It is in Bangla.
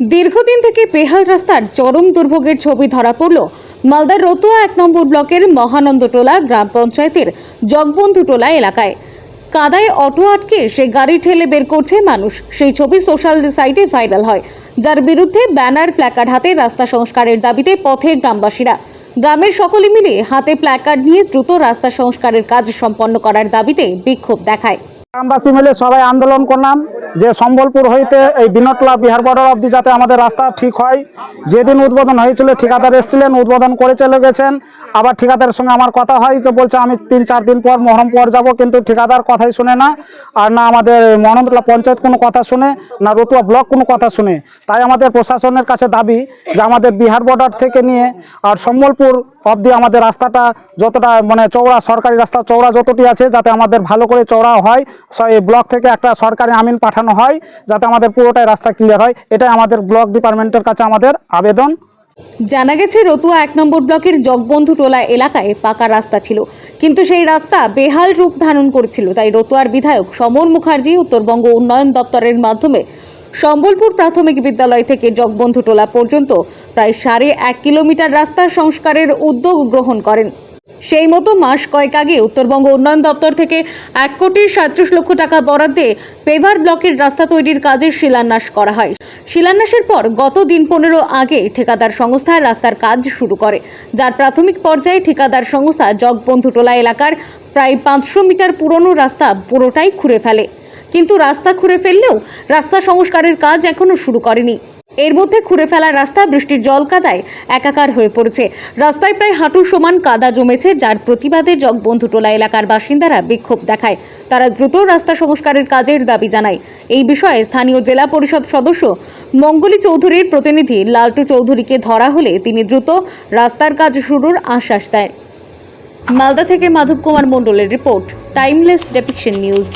দীর্ঘদিন থেকে বেহাল রাস্তার চরম দুর্ভোগের ছবি ধরা পড়ল মালদার রতুয়া এক নম্বর ব্লকের মহানন্দটোলা গ্রাম পঞ্চায়েতের জগবন্ধুটোলা এলাকায়। কাদায় অটো আটকে সে গাড়ি ঠেলে বের করছে মানুষ। সেই ছবি সোশ্যাল সাইটে ভাইরাল হয়, যার বিরুদ্ধে ব্যানার, প্ল্যাকার্ড হাতে রাস্তা সংস্কারের দাবিতে পথে গ্রামবাসীরা। গ্রামের সকলে মিলে হাতে প্ল্যাকার্ড নিয়ে দ্রুত রাস্তা সংস্কারের কাজ সম্পন্ন করার দাবিতে বিক্ষোভ দেখায়। গ্রামবাসী মিলে সবাই আন্দোলন করলাম। যে সম্বলপুর হইতে এই বিনটলা বিহার বর্ডার অবধি যাতে আমাদের রাস্তা ঠিক হয়, যেদিন উদ্বোধন হয়েছিল ঠিকাদার এসেছিলেন, উদ্বোধন করে চলে গেছেন। আবার ঠিকাদারের সঙ্গে আমার কথা হয় যে বলছে, আমি তিন, চার দিন পর মহরম পর যাব। কিন্তু ঠিকাদার কথাই শুনে না, আর না আমাদের মহানন্দলা পঞ্চায়েত কোনো কথা শুনে, না রতুয়া ব্লক কোনো কথা শুনে। তাই আমাদের প্রশাসনের কাছে দাবি যে আমাদের বিহার বর্ডার থেকে নিয়ে আর সম্বলপুর অবধি আমাদের রাস্তাটা যতটা মানে চওড়া, সরকারি রাস্তা, চওড়া যতটি আছে, যাতে আমাদের ভালো করে চওড়া হয় এই ব্লক থেকে একটা সরকারি আমিন পাঠানো হয়, যাতে আমাদের পুরোটাই রাস্তা ক্লিয়ার হয়। এটাই আমাদের ব্লক ডিপার্টমেন্টের কাছে আমাদের আবেদন। জানা গেছে, রতুয়া এক নম্বর ব্লকের জগবন্ধু টোলা এলাকায় পাকা রাস্তা ছিল। কিন্তু সেই রাস্তা বেহাল রূপ ধারণ করেছিল। তাই রতুয়ার বিধায়ক সমর মুখার্জি, উত্তরবঙ্গ উন্নয়ন দপ্তরের মাধ্যমে সম্বলপুর প্রাথমিক বিদ্যালয় থেকে জগবন্ধু টোলা পর্যন্ত প্রায় সাড়ে এক কিলোমিটার রাস্তা সংস্কারের উদ্যোগ গ্রহণ করেন। সেই মতো মাস কয়েক আগে উত্তরবঙ্গ উন্নয়ন দপ্তর থেকে এক কোটি সাঁত্রিশ লক্ষ টাকা বরাদ্দে পেভার ব্লকের রাস্তা তৈরির কাজের শিলান্যাস করা হয়। শিলান্যাসের পর গত দিন পনেরো আগে ঠিকাদার সংস্থা রাস্তার কাজ শুরু করে। যার প্রাথমিক পর্যায়ে ঠিকাদার সংস্থা জগবন্ধুটোলা এলাকার প্রায় পাঁচশো মিটার পুরনো রাস্তা পুরোটাই খুঁড়ে ফেলে। কিন্তু রাস্তা খুঁড়ে ফেললেও রাস্তা সংস্কারের কাজ এখনও শুরু করেনি। এর মধ্যে খুঁড়ে ফেলা রাস্তা বৃষ্টির জল কাদায় একাকার হয়ে পড়েছে। রাস্তায় প্রায় হাঁটু সমান কাদা জমেছে, যার প্রতিবাদে জগবন্ধুটোলা এলাকার বাসিন্দারা বিক্ষোভ দেখায়। তারা দ্রুত রাস্তা সংস্কারের কাজের দাবি জানায়। এই বিষয়ে স্থানীয় জেলা পরিষদ সদস্য মঙ্গলী চৌধুরীর প্রতিনিধি লালটু চৌধুরীকে ধরা হলে তিনি দ্রুত রাস্তার কাজ শুরুর আশ্বাস দেয় মালদা থেকে মাধব কুমার মণ্ডলের রিপোর্ট, টাইমলেস ডেপিকশন নিউজ।